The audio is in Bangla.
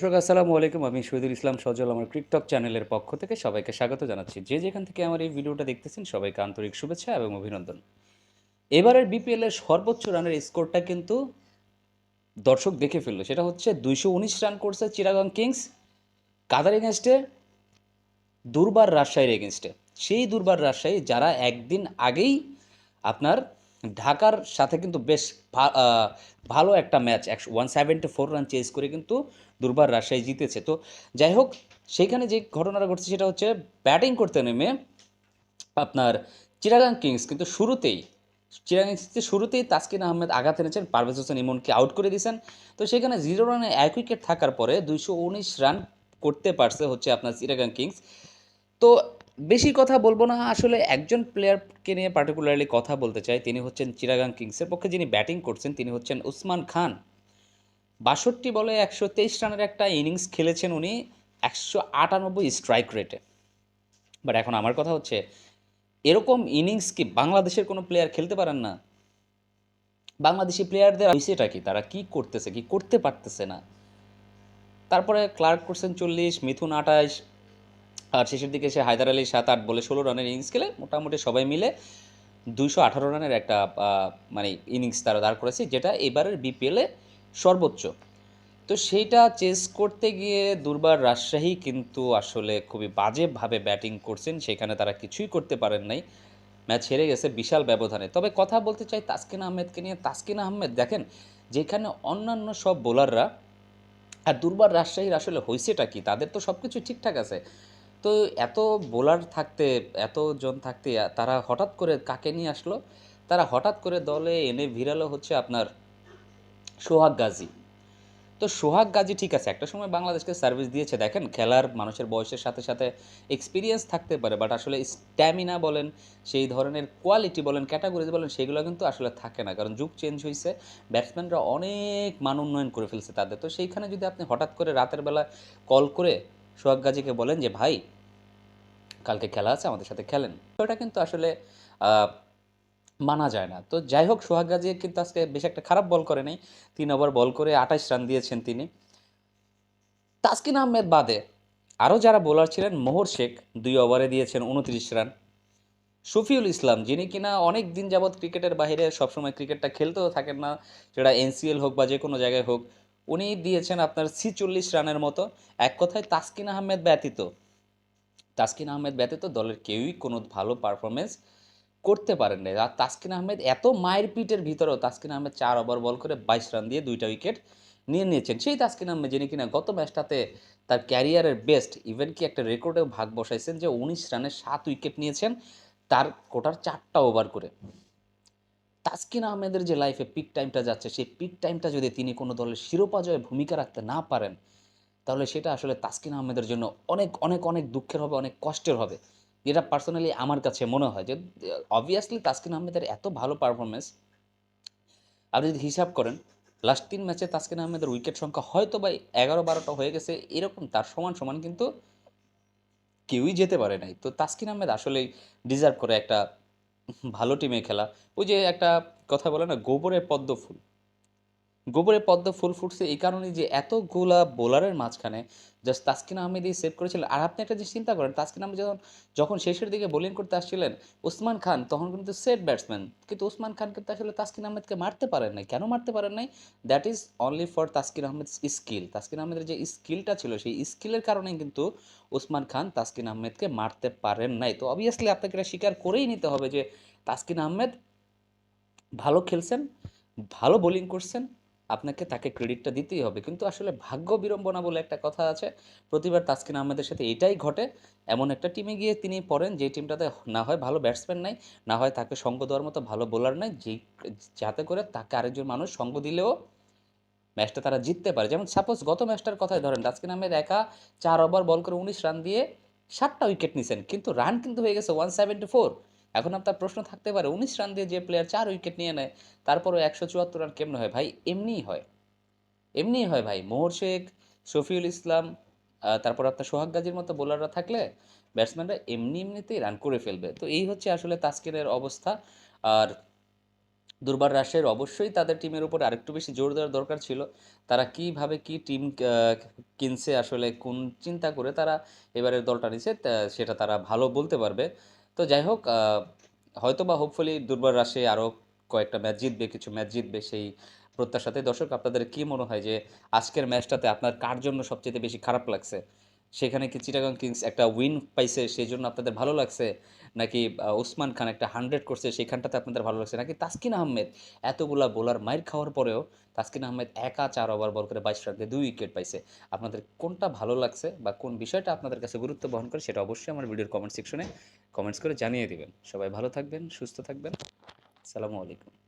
দর্শক, আসসালামু আলাইকুম। আমি শহীদুল ইসলাম সজল, আমার টিকটক চ্যানেলের পক্ষ থেকে সবাইকে স্বাগত জানাচ্ছি। যে যেখান থেকে আমার এই ভিডিওটা দেখতেছেন, সবাইকে আন্তরিক শুভেচ্ছা এবং অভিনন্দন। এবারের বিপিএল এর সর্বোচ্চ রানের স্কোরটা কিন্তু দর্শক দেখে ফেলল। সেটা হচ্ছে দুইশো উনিশ রান করছে চিরাগং কিংস কাদার এগেনস্টে দুর্বার রাজশাহীর এগেনস্টে সেই দুর্বার রাজশাহী যারা একদিন আগেই আপনার ঢাকার সাথে কিন্তু বেশ ভালো একটা ম্যাচ। একশো one seventy four run chase করে কিন্তু দুর্বার রাজশাহী জিতেছে। তো যাই হোক, সেইখানে যে ঘটনাটা ঘটছে সেটা হচ্ছে ব্যাটিং করতে নেমে আপনার চিরাগাং কিংস কিন্তু শুরুতেই, চিরাগাং কিংসকে শুরুতেই তাসকিন আহমেদ আঘাত এনেছেন, পারভেজ হোসেন ইমনকে আউট করে দিয়েছেন। তো সেখানে জিরো রানে এক উইকেট থাকার পরে দুইশো উনিশ রান করতে পারছে হচ্ছে আপনার চিরাগাং কিংস। তো বেশি কথা বলব না। আসলে একজন প্লেয়ারকে নিয়ে পার্টিকুলারলি কথা বলতে চাই, তিনি হচ্ছেন চিরাগাং কিংসের পক্ষে যিনি ব্যাটিং করছেন, তিনি হচ্ছেন উসমান খান। বাষট্টি বলে একশো তেইশ রানের একটা ইনিংস খেলেছেন উনি, একশো আটানব্বই স্ট্রাইক রেটে বাট এখন আমার কথা হচ্ছে, এরকম ইনিংস কি বাংলাদেশের কোনো প্লেয়ার খেলতে পারেন না? বাংলাদেশি প্লেয়ারদের হয়েছেটা কি? তারা কি করতেছে, কি করতে পারতেছে না? তারপরে ক্লার্ক করছেন চল্লিশ মিথুন আঠাশ আর শেষের দিকে সে হায়দার আলী সাত আট বলে ষোলো রানের ইনিংস খেলে মোটামুটি সবাই মিলে দুইশো আঠারো রানের একটা মানে ইনিংস তারা দাঁড় করেছে, যেটা এবারের বিপিএলে সর্বোচ্চ। তো সেইটা চেস করতে গিয়ে দুর্বার রাজশাহী কিন্তু আসলে খুবই বাজেভাবে ব্যাটিং করছেন, সেখানে তারা কিছুই করতে পারেন নাই। ম্যাচ হেরে গেছে বিশাল ব্যবধানে। তবে কথা বলতে চাই তাসকিন আহমেদকে নিয়ে। তাসকিন আহমেদ দেখেন, যেখানে অন্যান্য সব বোলাররা আর দুর্বার রাজশাহীর আসলে হয়েছেটা কি? তাদের তো সব কিছু ঠিকঠাক আছে। তো এত বোলার থাকতে, এতজন থাকতে, তারা হঠাৎ করে কাকে নিয়ে আসলো? তারা হঠাৎ করে দলে এনে ভিড়ালো হচ্ছে আপনার সোহাগ গাজী। তো সোহাগ গাজী ঠিক আছে, একটা সময় বাংলাদেশকে সার্ভিস দিয়েছে। দেখেন, খেলার মানুষের বয়সের সাথে সাথে এক্সপিরিয়েন্স থাকতে পারে বাট আসলে স্ট্যামিনা বলেন, সেই ধরনের কোয়ালিটি বলেন ক্যাটাগরিজ বলেন, সেগুলো কিন্তু আসলে থাকে না। কারণ যুগ চেঞ্জ হয়েছে ব্যাটসম্যানরা অনেক মান উন্নয়ন করে ফেলছে তাদের। তো সেইখানে যদি আপনি হঠাৎ করে রাতের বেলা কল করে সোহাগ গাজীকে বলেন যে, ভাই, কালকে খেলা আছে, আমাদের সাথে খেলেন। এটা কিন্তু আসলে মানা যায় না। তো যাই হোক, সোহাগ গাজী কিন্তু আজকে বেশ একটা খারাপ বল করে নেই। তিন ওভার বল করে আঠাশ রান দিয়েছেন তিনি। তাসকিন আহমেদ বাদে আরও যারা বোলার ছিলেন, মোহর শেখ দুই ওভারে দিয়েছেন উনত্রিশ রান। শফিউল ইসলাম, যিনি কিনা অনেক দিন যাবৎ ক্রিকেটের বাইরে সবসময় ক্রিকেটটা খেলতেও থাকেন না, সেটা এনসিএল হোক বা যে কোনো জায়গায় হোক উনি দিয়েছেন আপনার ছিচল্লিশ রানের মতো। এক কথায় তাসকিন আহমেদ ব্যতীত, তাসকিন আহমেদ ব্যতীত দলের কেউই কোনো ভালো পারফরমেন্স করতে পারেন না আর তাসকিন আহমেদ এত মায়ের পিটের ভিতরেও তাসকিন আহমেদ চার ওভার বল করে বাইশ রান দিয়ে দুইটা উইকেট নিয়ে নিয়েছেন। সেই তাসকিন আহমেদ যিনি কিনা গত ম্যাচটাতে তার ক্যারিয়ারের বেস্ট ইভেন কি একটা রেকর্ডেও ভাগ বসাইছেন যে উনিশ রানে সাত উইকেট নিয়েছেন, তার কোটার চারটা ওভার করে। তাসকিন আহমেদের যে লাইফে পিক টাইমটা যাচ্ছে, সেই পিক টাইমটা যদি তিনি কোনো দলের শিরোপা জয়ে ভূমিকা রাখতে না পারেন, তাহলে সেটা আসলে তাসকিন আহমেদের জন্য অনেক অনেক অনেক দুঃখের হবে, অনেক কষ্টের হবে। যেটা পার্সোনালি আমার কাছে মনে হয় যে অবভিয়াসলি তাসকিন আহমেদের এত ভালো পারফরমেন্স আপনি যদি হিসাব করেন লাস্ট তিন ম্যাচে তাসকিন আহমেদের উইকেট সংখ্যা হয়তো বা এগারো, বারোটা হয়ে গেছে, এরকম তার সমান সমান কিন্তু কেউই যেতে পারে নাই। তো তাসকিন আহমেদ আসলেই ডিজার্ভ করে একটা ভালো টিমে খেলা। ওই যে একটা কথা বলে না গোবরে পদ্ম ফুল। গোবরে পদ্ম, ফুল ফুটছে এই কারণেই যে এতগুলা বোলারের মাঝখানে জাস্ট তাসকিন আহমেদই সেভ করেছিলেন। আর আপনি একটা জিনিস চিন্তা করেন, তাসকিন আহমেদ যখন যখন শেষের দিকে বোলিং করতে আসছিলেন, ওসমান খান তখন কিন্তু সেট ব্যাটসম্যান কিন্তু ওসমান খান কিন্তু আসলে তাসকিন আহমেদকে মারতে পারেন নাই। কেন মারতে পারেন নাই? That is only for Taskin Ahmed skill Taskin আহমেদের যে স্কিলটা ছিল, সেই স্কিলের কারণেই কিন্তু ওসমান খান তাসকিন আহমেদকে মারতে পারেন নাই। তো অবভিয়াসলি আপনাকে এটা স্বীকার করেই নিতে হবে যে তাসকিন আহমেদ ভালো খেলছেন, ভালো বোলিং করছেন আপনাকে তাকে ক্রেডিটটা দিতেই হবে। কিন্তু আসলে ভাগ্য বিড়ম্বনা বলে একটা কথা আছে। প্রতিবার তাসকিন আহমেদের সাথে এটাই ঘটে। এমন একটা টিমে গিয়ে তিনি পড়েন যে টিমটাতে না হয় ভালো ব্যাটসম্যান নাই, না হয় তাকে সঙ্গ দেওয়ার মতো ভালো বোলার নাই যেই যাতে করে তাকে আরেকজন মানুষ সঙ্গ দিলেও ম্যাচটা তারা জিততে পারে। যেমন সাপোজ গত ম্যাচটার কথাই ধরেন, তাসকিন আহমেদ একা চার ওভার বল করে উনিশ রান দিয়ে সাতটা উইকেট নিছেন। কিন্তু রান কিন্তু হয়ে গেছে ওয়ান সেভেন্টি ফোর এখন আপনার প্রশ্ন থাকতে পারে, উনিশ রান দিয়ে যে প্লেয়ার চার উইকেট নিয়ে নেয়, তারপরও একশো চুয়াত্তর রান কেমন হয়? ভাই, এমনিই হয়। এমনিই হয় ভাই। মোহর শেখ, শফিউল ইসলাম তারপর আপনার সোহাগ গাজীর মতো বোলাররা থাকলে ব্যাটসম্যানরা এমনি এমনিতেই রান করে ফেলবে। তো এই হচ্ছে আসলে তাস্কিনের অবস্থা। আর দুর্বার রাশের অবশ্যই তাদের টিমের উপর আরেকটু বেশি জোর দেওয়ার দরকার ছিল। তারা কীভাবে কি টিম কিনছে আসলে কোন চিন্তা করে তারা এবারের দলটা তা- সেটা তারা ভালো বলতে পারবে। তো যাই হোক হয়তো বা হোপফুলি দুর্বার রাশে আরও কয়েকটা ম্যাচ জিতবে, কিছু ম্যাচ জিতবে সেই প্রত্যাশাতে দর্শক, আপনাদের কি মনে হয় যে আজকের ম্যাচটাতে আপনার কার জন্য সবচেয়ে বেশি খারাপ লাগছে? সেখানে কি চিটাগাং কিংস একটা উইন পাইছে সেই জন্য আপনাদের ভালো লাগছে? নাকি ওসমান খান একটা হান্ড্রেড করছে, সেখানটাতে আপনাদের ভালো লাগছে? নাকি তাসকিন আহমেদ এতগুলা বোলার মাইর খাওয়ার পরেও তাসকিন আহমেদ একা চার ওভার বল করে বাইশ রান দিয়ে দুই উইকেট পাইছে। আপনাদের কোনটা ভালো লাগছে বা কোন বিষয়টা আপনাদের কাছে গুরুত্ব বহন করে সেটা অবশ্যই আমার ভিডিওর কমেন্ট সেকশনে কমেন্টস করে জানিয়ে দিবেন। সবাই ভালো থাকবেন, সুস্থ থাকবেন। সালামু আলাইকুম।